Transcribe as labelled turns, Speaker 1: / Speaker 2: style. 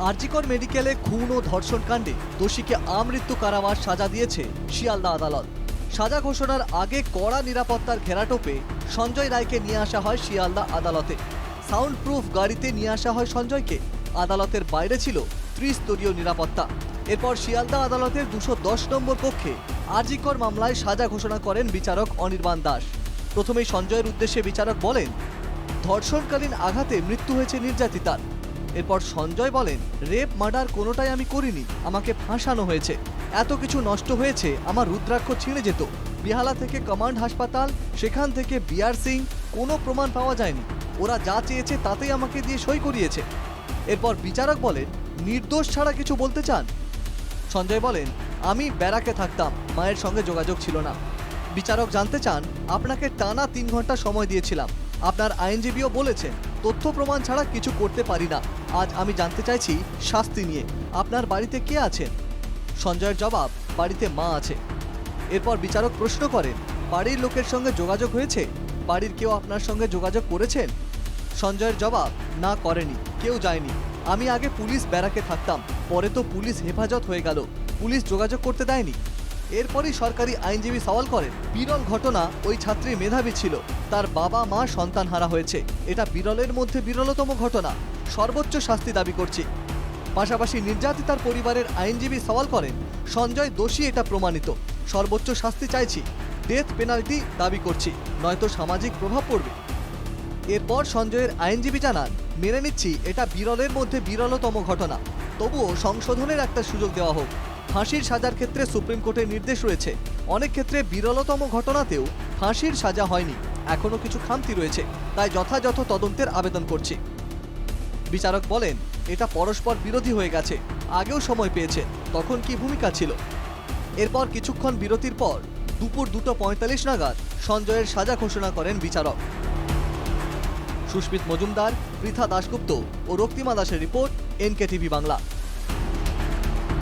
Speaker 1: আরজিকর মেডিকেলে খুন ও ধর্ষণ কাণ্ডে দোষীকে আমৃত্যু কারাবাস সাজা দিয়েছে শিয়ালদা আদালত। সাজা ঘোষণার আগে কড়া নিরাপত্তার ঘেরাটোপে সঞ্জয় রায়কে নিয়ে আসা হয় শিয়ালদা আদালতে। সাউন্ড প্রুফ গাড়িতে নিয়ে আসা হয় সঞ্জয়কে। আদালতের বাইরে ছিল ত্রিস্তরীয় নিরাপত্তা। এরপর শিয়ালদা আদালতের দুশো দশ নম্বর কক্ষে আরজিকর মামলায় সাজা ঘোষণা করেন বিচারক অনির্বাণ দাস। প্রথমেই সঞ্জয়ের উদ্দেশ্যে বিচারক বলেন, ধর্ষণকালীন আঘাতে মৃত্যু হয়েছে নির্যাতিতার। এরপর সঞ্জয় বলেন, রেপ, মার্ডার কোনোটাই আমি করিনি, আমাকে ফাঁসানো হয়েছে। এত কিছু নষ্ট হয়েছে, আমার রুদ্রাক্ষ ছিঁড়ে যেত। বিহালা থেকে কমান্ড হাসপাতাল, সেখান থেকে বিআর সিং, কোনো প্রমাণ পাওয়া যায়নি। ওরা যা চেয়েছে তাতেই আমাকে দিয়ে সই করিয়েছে। এরপর বিচারক বলেন, নির্দোষ ছাড়া কিছু বলতে চান? সঞ্জয় বলেন, আমি ব্যারাকে থাকতাম, মায়ের সঙ্গে যোগাযোগ ছিল না। বিচারক জানতে চান, আপনাকে টানা তিন ঘণ্টা সময় দিয়েছিলাম। আপনার আইনজীবীও বলেছেন, তথ্য প্রমাণ ছাড়া কিছু করতে পারি না। আজ আমি জানতে চাইছি শাস্তি নিয়ে। আপনার বাড়িতে কে আছেন? সঞ্জয়ের জবাব, বাড়িতে মা আছে। এরপর বিচারক প্রশ্ন করেন, বাড়ির লোকের সঙ্গে যোগাযোগ হয়েছে? বাড়ির কেউ আপনার সঙ্গে যোগাযোগ করেছেন? সঞ্জয়ের জবাব, না করেনি, কেউ যায়নি। আমি আগে পুলিশ ব্যারাকে থাকতাম, পরে তো পুলিশ হেফাজত হয়ে গেল। পুলিশ যোগাযোগ করতে দেয়নি। এরপরই সরকারি আইনজীবী সওয়াল করেন, বিরল ঘটনা ওই ছাত্রী মেধাবী ছিল, তার বাবা মা সন্তান হারা হয়েছে, এটা বিরলের মধ্যে বিরলতম ঘটনা, সর্বোচ্চ শাস্তি দাবি করছি। পাশাপাশি নির্যাতিতার পরিবারের আইনজীবী সওয়াল করেন, সঞ্জয় দোষী এটা প্রমাণিত, সর্বোচ্চ শাস্তি চাইছি, ডেথ পেনাল্টি দাবি করছি, নয়তো সামাজিক প্রভাব পড়বে। এরপর সঞ্জয়ের আইনজীবী জানান, মেনে নিচ্ছি এটা বিরলের মধ্যে বিরলতম ঘটনা, তবুও সংশোধনের একটা সুযোগ দেওয়া হোক। ফাঁসির সাজার ক্ষেত্রে সুপ্রিম কোর্টের নির্দেশ রয়েছে। অনেক ক্ষেত্রে বিরলতম ঘটনাতেও ফাঁসির সাজা হয়নি। এখনও কিছু খামতি রয়েছে, তাই যথাযথ তদন্তের আবেদন করছি। বিচারক বলেন, এটা পরস্পর বিরোধী হয়ে গেছে, আগেও সময় পেয়েছে, তখন কি ভূমিকা ছিল? এরপর কিছুক্ষণ বিরতির পর দুপুর দুটো পঁয়তাল্লিশ নাগাদ সঞ্জয়ের সাজা ঘোষণা করেন বিচারক। সুস্মিত মজুমদার, পৃথা দাশগুপ্ত ও রক্তিমা দাসের রিপোর্ট এনকে টিভি বাংলা।